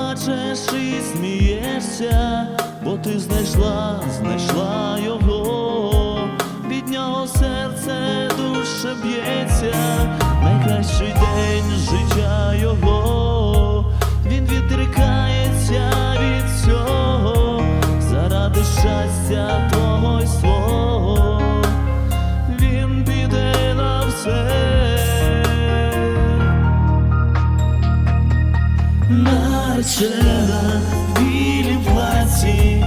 плачеш і смієшся, бо ти знайшла, знайшла його, від нього серце душа б'ється, найкращий день життя його, він відрікає. Наречена в білім плаці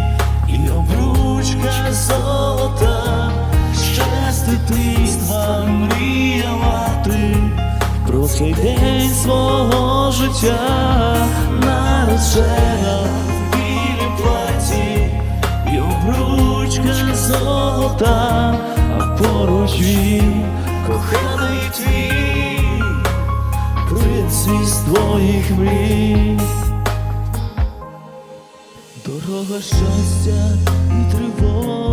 і обручка золота, ще з дитинства мріяла про цей день свого життя, наречена в білім платі і обручка золота, а поруч він коханий твій із твоїх мрій. Дорога щастя і тривог,